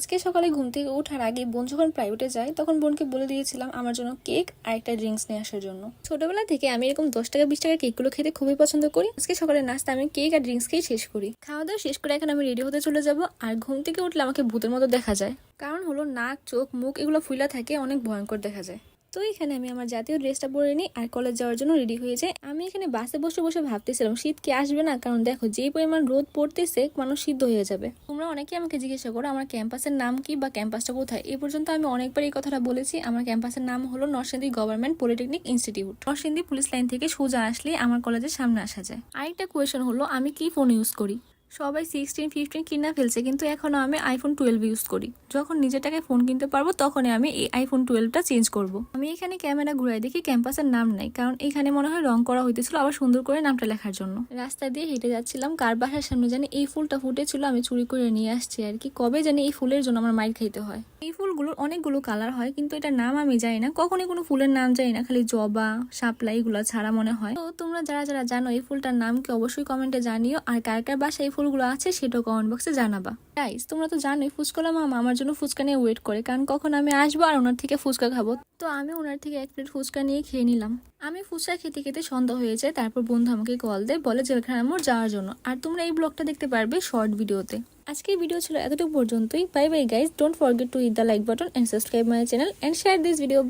আজকে সকালে ঘুম থেকে ওঠার আগে বোন যখন প্রাইভেটে যায়, তখন বোনকে বলে দিয়েছিলাম আমার জন্য কেক আর একটা ড্রিঙ্কস নিয়ে আসার জন্য। ছোটবেলা থেকে আমি এরকম দশ টাকা, বিশ টাকা কেকগুলো খেতে খুবই পছন্দ করি। আজকে সকালে নাস্তা আমি কেক আর ড্রিঙ্কস খেয়ে শেষ করি। খাওয়া দাওয়া শেষ করে এখন আমি রেডি হতে চলে যাব আর ঘুম থেকে উঠলে আমাকে ভূতের মতো দেখা যায়। কারণ হলো নাক, চোখ, মুখ এগুলো ফুলা থাকে, অনেক ভয়ঙ্কর দেখা যায়। তো এখানে আমি আমার জাতীয় ড্রেসটা পরে নিই আর কলেজ যাওয়ার জন্য রেডি হয়ে যাই। আমি এখানে বাসে বসে বসে ভাবতেছিলাম, শীত কি আসবে না? কারণ দেখো, যেই পরিমাণ রোদ পড়তেছে, মানুষ সিদ্ধ হয়ে যাবে। তোমরা অনেকেই আমাকে জিজ্ঞাসা করো, আমার ক্যাম্পাসের নাম কি বা ক্যাম্পাসটা কোথায়? এই পর্যন্ত আমি অনেকবার এই কথাটা বলেছি। আমার ক্যাম্পাসের নাম হলো Narsingdi government polytechnic institute Narsingdi police line থেকে সোজা আসলে আমার কলেজের সামনে আসা যায়। আরেকটা কোয়েশন হলো, আমি কি ফোন ইউজ করি? সবাই সিক্সটিন ফিফটিন কিনা ফেলছে, কিন্তু এখনও আমি আইফোন টুয়েলভ ইউজ করি। যখন নিজের টাকায় ফোন কিনতে পারব, তখনই আমি এই আইফোন টুয়েলভটা চেঞ্জ করব। আমি এখানে ক্যামেরা ঘুরাই দেখি ক্যাম্পাসের নাম নাই, কারণ এখানে মনে হয় রং করা হইতেছিল আবার সুন্দর করে নামটা লেখার জন্য। রাস্তা দিয়ে হেঁটে যাচ্ছিলাম, কার বাসার সামনে জানি এই ফুলটা ফুটেছিল, আমি চুরি করে নিয়ে আসছি আর কি। কবে জানি এই ফুলের জন্য আমার মাইর খাইতে হয়। এই ফুলগুলোর অনেকগুলো কালার হয়, কিন্তু এটার নাম আমি জানি না, কখনই কোনো ফুলের নাম জানি না, খালি জবা, শাপলা, এগুলো ছাড়া মনে হয়। তো তোমরা যারা যারা জানো এই ফুলটার নাম কি, অবশ্যই কমেন্টে জানিও, আর কার কার বাসায় এই ফুলগুলো আছে সেটাও কমেন্ট বক্সে জানাবা। গাইস তোমরা তো জানোই ফুচকলা মামা আমার জন্য ফুচকা নিয়ে ওয়েট করে, কারণ কখন আমি আসব আর ওনার থেকে ফুচকা খাব। তো আমি ওনার থেকে এক প্লেট ফুচকা নিয়ে খেয়ে নিলাম। আমি ফুচকা খেতে খেতে সন্ধ্যা হয়ে যায়, তারপর বন্ধু আমাকে কল দেয়, বলে জেলখানা মোড় যাওয়ার জন্য। আর তোমরা এই ব্লগটা দেখতে পারবে শর্ট ভিডিওতে আজকের ভিডিও ছিল এতটুকু পর্যন্তই। Bye bye guys don't forget to hit the like button and subscribe my channel and share this video